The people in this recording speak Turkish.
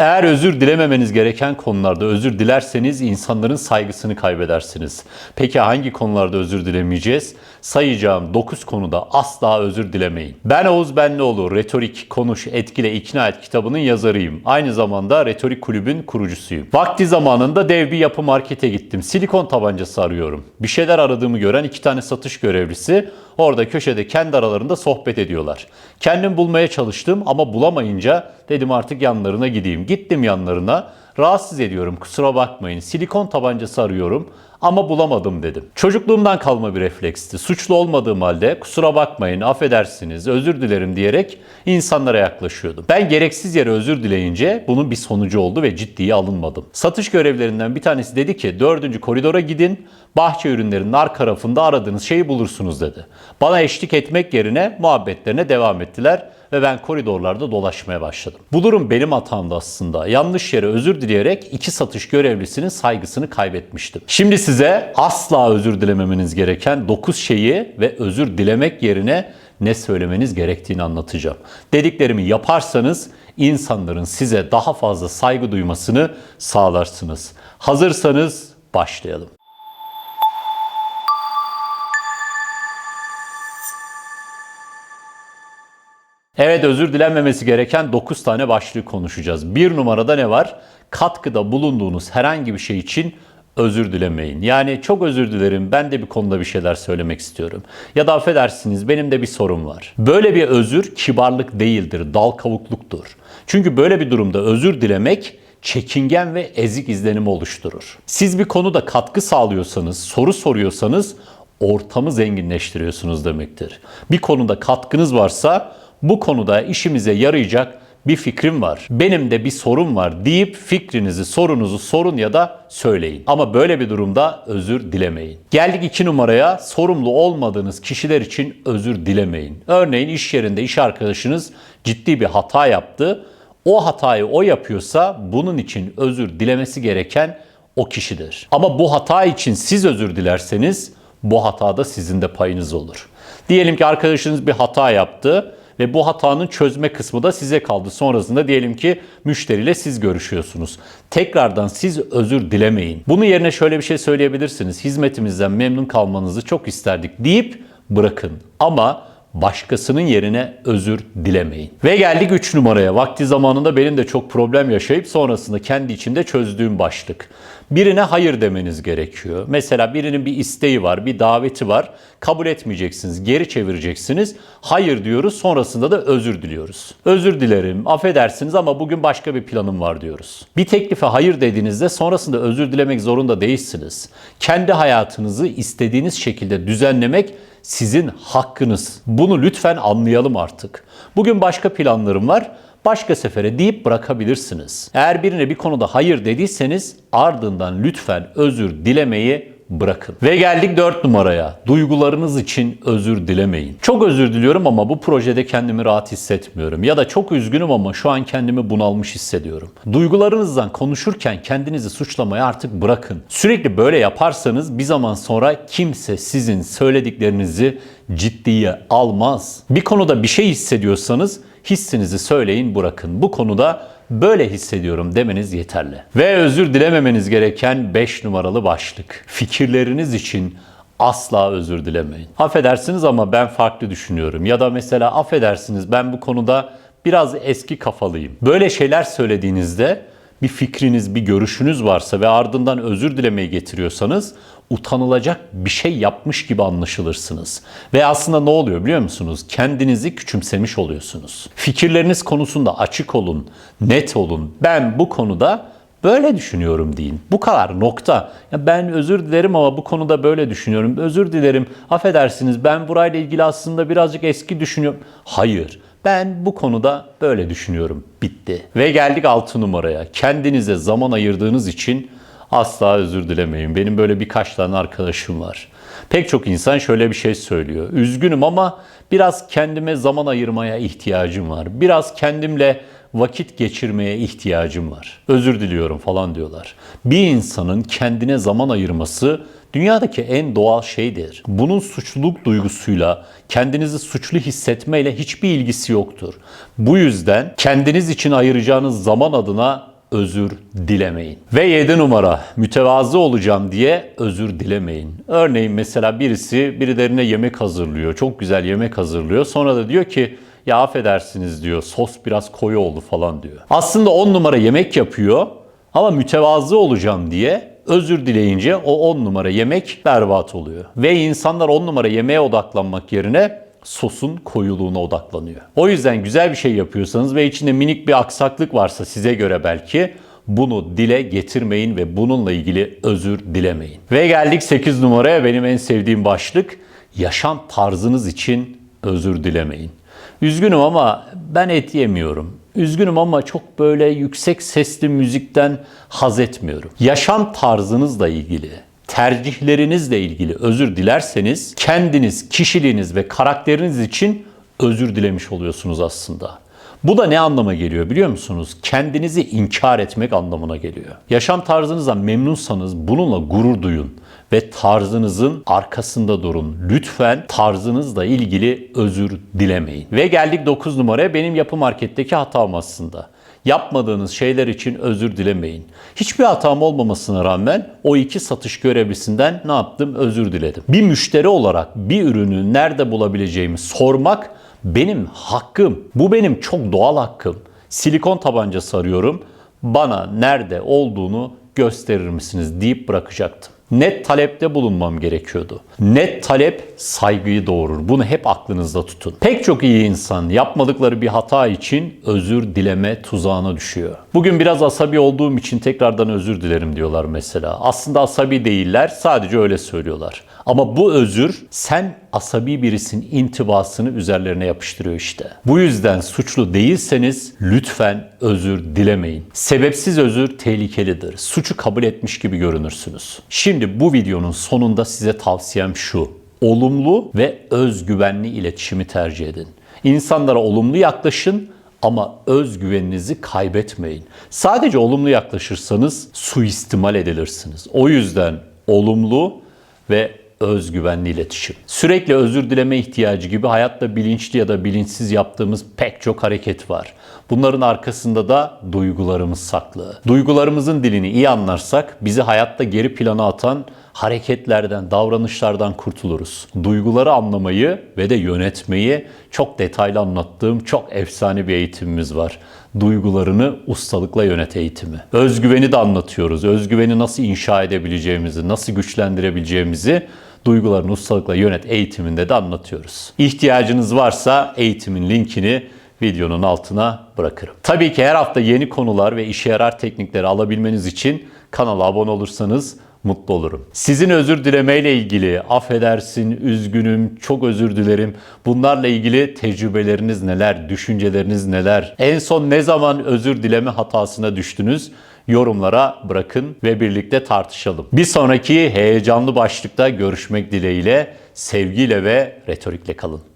Eğer özür dilememeniz gereken konularda özür dilerseniz insanların saygısını kaybedersiniz. Peki hangi konularda özür dilemeyeceğiz? Sayacağım 9 konuda asla özür dilemeyin. Ben Oğuz Benlioğlu, Retorik, Konuş, Etkile, İkna Et kitabının yazarıyım. Aynı zamanda Retorik Kulübün kurucusuyum. Vakti zamanında dev bir yapı markete gittim. Silikon tabancası arıyorum. Bir şeyler aradığımı gören iki tane satış görevlisi orada köşede kendi aralarında sohbet ediyorlar. Kendim bulmaya çalıştım ama bulamayınca dedim artık yanlarına gideyim. Gittim yanlarına. Rahatsız ediyorum kusura bakmayın. Silikon tabancası arıyorum ama bulamadım dedim. Çocukluğumdan kalma bir refleksti. Suçlu olmadığım halde kusura bakmayın, affedersiniz, özür dilerim diyerek insanlara yaklaşıyordum. Ben gereksiz yere özür dileyince bunun bir sonucu oldu ve ciddiye alınmadım. Satış görevlerinden bir tanesi dedi ki dördüncü koridora gidin, bahçe ürünlerinin arka rafında aradığınız şeyi bulursunuz dedi. Bana eşlik etmek yerine muhabbetlerine devam ettiler ve ben koridorlarda dolaşmaya başladım. Bu durum benim hatamdı aslında. Yanlış yere özür dileyerek iki satış görevlisinin saygısını kaybetmiştim. Şimdi size asla özür dilememeniz gereken 9 şeyi ve özür dilemek yerine ne söylemeniz gerektiğini anlatacağım. Dediklerimi yaparsanız insanların size daha fazla saygı duymasını sağlarsınız. Hazırsanız başlayalım. Evet özür dilenmemesi gereken 9 tane başlığı konuşacağız. Bir numarada ne var? Katkıda bulunduğunuz herhangi bir şey için özür dilemeyin. Yani çok özür dilerim ben de bir konuda bir şeyler söylemek istiyorum. Ya da affedersiniz benim de bir sorun var. Böyle bir özür kibarlık değildir, dal kavukluktur. Çünkü böyle bir durumda özür dilemek çekingen ve ezik izlenimi oluşturur. Siz bir konuda katkı sağlıyorsanız, soru soruyorsanız ortamı zenginleştiriyorsunuz demektir. Bir konuda katkınız varsa bu konuda işimize yarayacak bir fikrim var. Benim de bir sorun var deyip fikrinizi, sorunuzu sorun ya da söyleyin. Ama böyle bir durumda özür dilemeyin. Geldik iki numaraya sorumlu olmadığınız kişiler için özür dilemeyin. Örneğin iş yerinde iş arkadaşınız ciddi bir hata yaptı. O hatayı o yapıyorsa bunun için özür dilemesi gereken o kişidir. Ama bu hata için siz özür dilerseniz bu hatada sizin de payınız olur. Diyelim ki arkadaşınız bir hata yaptı ve bu hatanın çözme kısmı da size kaldı. Sonrasında diyelim ki müşteriyle siz görüşüyorsunuz. Tekrardan siz özür dilemeyin. Bunun yerine şöyle bir şey söyleyebilirsiniz. Hizmetimizden memnun kalmanızı çok isterdik deyip bırakın. Ama başkasının yerine özür dilemeyin. Ve geldik 3 numaraya. Vakti zamanında benim de çok problem yaşayıp sonrasında kendi içimde çözdüğüm başlık. Birine hayır demeniz gerekiyor. Mesela birinin bir isteği var, bir daveti var. Kabul etmeyeceksiniz, geri çevireceksiniz. Hayır diyoruz, sonrasında da özür diliyoruz. Özür dilerim, affedersiniz ama bugün başka bir planım var diyoruz. Bir teklife hayır dediğinizde sonrasında özür dilemek zorunda değilsiniz. Kendi hayatınızı istediğiniz şekilde düzenlemek sizin hakkınız. Bunu lütfen anlayalım artık. Bugün başka planlarım var. Başka sefere deyip bırakabilirsiniz. Eğer birine bir konuda hayır dediyseniz ardından lütfen özür dilemeyi bırakın. Ve geldik 4 numaraya. Duygularınız için özür dilemeyin. Çok özür diliyorum ama bu projede kendimi rahat hissetmiyorum. Ya da çok üzgünüm ama şu an kendimi bunalmış hissediyorum. Duygularınızdan konuşurken kendinizi suçlamayı artık bırakın. Sürekli böyle yaparsanız bir zaman sonra kimse sizin söylediklerinizi ciddiye almaz. Bir konuda bir şey hissediyorsanız hissinizi söyleyin bırakın. Bu konuda böyle hissediyorum demeniz yeterli. Ve özür dilememeniz gereken 5 numaralı başlık. Fikirleriniz için asla özür dilemeyin. Affedersiniz ama ben farklı düşünüyorum. Ya da mesela affedersiniz ben bu konuda biraz eski kafalıyım. Böyle şeyler söylediğinizde bir fikriniz, bir görüşünüz varsa ve ardından özür dilemeyi getiriyorsanız utanılacak bir şey yapmış gibi anlaşılırsınız. Ve aslında ne oluyor biliyor musunuz? Kendinizi küçümsemiş oluyorsunuz. Fikirleriniz konusunda açık olun, net olun. Ben bu konuda böyle düşünüyorum deyin. Bu kadar nokta. Ya ben özür dilerim ama bu konuda böyle düşünüyorum. Özür dilerim. Affedersiniz ben burayla ilgili aslında birazcık eski düşünüyorum. Hayır. Ben bu konuda böyle düşünüyorum. Bitti. Ve geldik 6 numaraya. Kendinize zaman ayırdığınız için asla özür dilemeyin. Benim böyle birkaç tane arkadaşım var. Pek çok insan şöyle bir şey söylüyor. Üzgünüm ama biraz kendime zaman ayırmaya ihtiyacım var. Biraz kendimle vakit geçirmeye ihtiyacım var. Özür diliyorum falan diyorlar. Bir insanın kendine zaman ayırması dünyadaki en doğal şeydir. Bunun suçluluk duygusuyla, kendinizi suçlu hissetmeyle hiçbir ilgisi yoktur. Bu yüzden kendiniz için ayıracağınız zaman adına özür dilemeyin. Ve 7 numara mütevazı olacağım diye özür dilemeyin. Örneğin mesela birisi birilerine yemek hazırlıyor. Çok güzel yemek hazırlıyor. Sonra da diyor ki ya affedersiniz diyor sos biraz koyu oldu falan diyor. Aslında 10 numara yemek yapıyor ama mütevazı olacağım diye özür dileyince o 10 numara yemek berbat oluyor. Ve insanlar 10 numara yemeğe odaklanmak yerine sosun koyuluğuna odaklanıyor. O yüzden güzel bir şey yapıyorsanız ve içinde minik bir aksaklık varsa size göre belki bunu dile getirmeyin ve bununla ilgili özür dilemeyin. Ve geldik 8 numaraya benim en sevdiğim başlık. Yaşam tarzınız için özür dilemeyin. Üzgünüm ama ben et yemiyorum. Üzgünüm ama çok böyle yüksek sesli müzikten haz etmiyorum. Yaşam tarzınızla ilgili, tercihlerinizle ilgili özür dilerseniz kendiniz, kişiliğiniz ve karakteriniz için özür dilemiş oluyorsunuz aslında. Bu da ne anlama geliyor biliyor musunuz? Kendinizi inkar etmek anlamına geliyor. Yaşam tarzınızdan memnunsanız bununla gurur duyun ve tarzınızın arkasında durun. Lütfen tarzınızla ilgili özür dilemeyin. Ve geldik 9 numaraya benim yapı marketteki hatam aslında. Yapmadığınız şeyler için özür dilemeyin. Hiçbir hatam olmamasına rağmen o iki satış görevlisinden ne yaptım? Özür diledim. Bir müşteri olarak bir ürünü nerede bulabileceğimi sormak benim hakkım. Bu benim çok doğal hakkım. Silikon tabancası arıyorum. Bana nerede olduğunu gösterir misiniz deyip bırakacaktım. Net talepte bulunmam gerekiyordu. Net talep saygıyı doğurur. Bunu hep aklınızda tutun. Pek çok iyi insan yapmadıkları bir hata için özür dileme tuzağına düşüyor. Bugün biraz asabi olduğum için tekrardan özür dilerim diyorlar mesela. Aslında asabi değiller, sadece öyle söylüyorlar. Ama bu özür sen asabi birisinin intibasını üzerlerine yapıştırıyor işte. Bu yüzden suçlu değilseniz lütfen özür dilemeyin. Sebepsiz özür tehlikelidir. Suçu kabul etmiş gibi görünürsünüz. Şimdi bu videonun sonunda size tavsiyem şu. Olumlu ve özgüvenli iletişimi tercih edin. İnsanlara olumlu yaklaşın ama özgüveninizi kaybetmeyin. Sadece olumlu yaklaşırsanız suistimal edilirsiniz. O yüzden olumlu ve özgüvenli iletişim. Sürekli özür dileme ihtiyacı gibi hayatta bilinçli ya da bilinçsiz yaptığımız pek çok hareket var. Bunların arkasında da duygularımız saklı. Duygularımızın dilini iyi anlarsak bizi hayatta geri plana atan hareketlerden, davranışlardan kurtuluruz. Duyguları anlamayı ve de yönetmeyi çok detaylı anlattığım çok efsane bir eğitimimiz var. Duygularını ustalıkla yönet eğitimi. Özgüveni de anlatıyoruz. Özgüveni nasıl inşa edebileceğimizi, nasıl güçlendirebileceğimizi duygularını ustalıkla yönet eğitiminde de anlatıyoruz. İhtiyacınız varsa eğitimin linkini videonun altına bırakırım. Tabii ki her hafta yeni konular ve işe yarar teknikleri alabilmeniz için kanala abone olursanız mutlu olurum. Sizin özür dilemeyle ilgili affedersin, üzgünüm, çok özür dilerim. Bunlarla ilgili tecrübeleriniz neler, düşünceleriniz neler? En son ne zaman özür dileme hatasına düştünüz? Yorumlara bırakın ve birlikte tartışalım. Bir sonraki heyecanlı başlıkta görüşmek dileğiyle sevgiyle ve retorikle kalın.